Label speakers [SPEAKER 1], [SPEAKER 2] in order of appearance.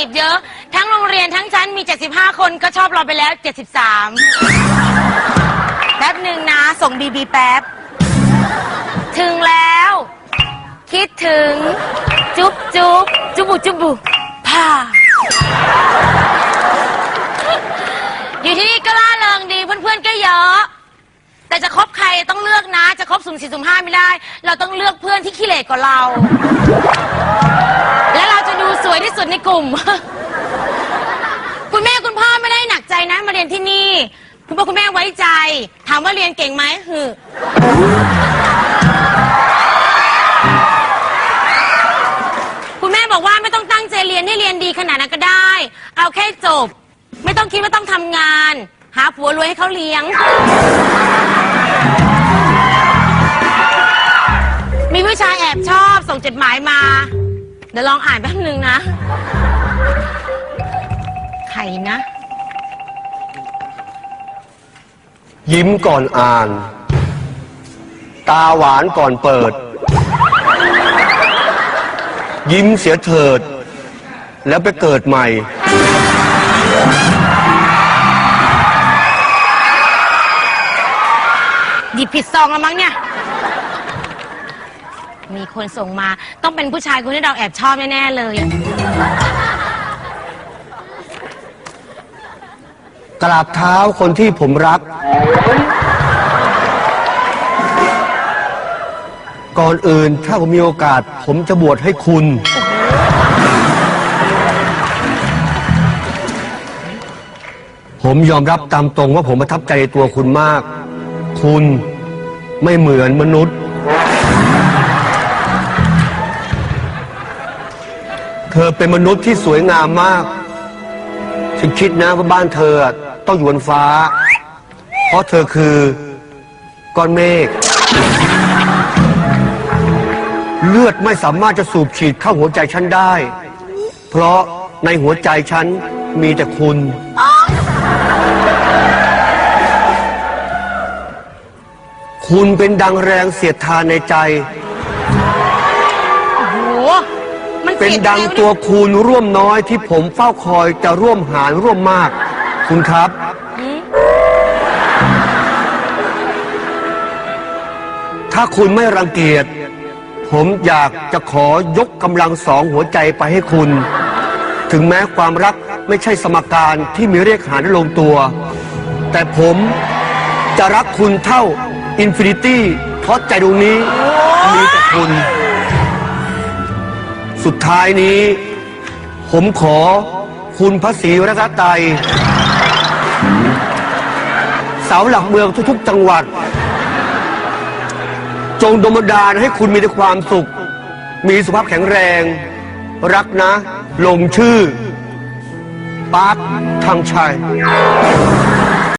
[SPEAKER 1] จีบเยอะ ทั้งโรงเรียนทั้งชั้นมี 75 คนก็ชอบเราไปแล้ว 73 แป๊บหนึ่งนะ ส่งบีบีแป๊บ ถึงแล้ว คิดถึง จุ๊บจุ๊บจุบุจุบุผ่าอยู่ที่นี่ก็ล่าเริงดีเพื่อนๆก็เยอะ แต่จะคบ ครต้องเลือกนะ จะคบสุ่มสี่สุ่มห้าไม่ได้ เราต้องเลือกเพื่อนที่ขี้เหร่กว่าเรา และเราจะดูสวยที่สุดในกลุ่ม คุณแม่คุณพ่อไม่ได้หนักใจนะ มาเรียนที่นี่ คุณพ่อคุณแม่ไว้ใจ ถามว่าเรียนเก่งไหมหือคุณแม่บอกว่าไม่ต้องตั้งใจเรียนให้เรียนดีขนาดนั้นก็ได้ เอาแค่จบ ไม่ต้องคิดว่าต้องทำงาน หาผัวรวยให้เขาเลี้ยง มีผู้ชายแอบชอบส่งจดหมายมา เดี๋ยวลองอ่านแป๊บนึงนะ ใครนะ
[SPEAKER 2] ยิ้มก่อนอ่าน ตาหวานก่อนเปิด ยิ้มเสียเถิด แล้วไปเกิดใหม่
[SPEAKER 1] ยิบผิดซองล้วมั้งเนี่ย มีคนส่งมาต้องเป็นผู้ชายคนที่เราแอบชอบแน่ๆเลย
[SPEAKER 2] กราบเท้าคนที่ผมรัก ก่อนอื่นถ้าผมมีโอกาส ผมจะบวชให้คุณ ผมยอมรับตามตรงว่าผมประทับใจในตัวคุณมาก คุณไม่เหมือนมนุษย์ เธอเป็นมนุษย์ที่สวยงามมาก ฉันคิดนะว่าบ้านเธอต้องอยู่บนฟ้า เพราะเธอคือก้อนเมฆ เลือดไม่สามารถจะสูบฉีดเข้าหัวใจฉันได้ เพราะในหัวใจฉันมีแต่คุณ คุณเป็นดังแรงเสียดทานในใจ
[SPEAKER 1] โอ้โห มัน
[SPEAKER 2] เป็น
[SPEAKER 1] สีย
[SPEAKER 2] ดัง
[SPEAKER 1] ใจ
[SPEAKER 2] ตัวคูณร่วมน้อยที่ผมเฝ้าคอยจะร่วมหารร่วมมาก คุณครับ ถ้าคุณไม่รังเกียจผมอยากจะขอยกกำลังสองหัวใจไปให้คุณ ถึงแม้ความรักไม่ใช่สมการที่มีเรียกหารได้ลงตัว แต่ผมจะรักคุณเท่า อินฟินิตี้เพราะใจดวงนี้ มีแต่คุณ สุดท้ายนี้ ผมขอคุณพระศรีรัตนตรัยเสาหลักเมืองทุกๆ จังหวัด จงดลบันดาลให้คุณมีแต่ความสุข มีสุขภาพแข็งแรง รักนะ ลงชื่อ ปาร์คทางชัย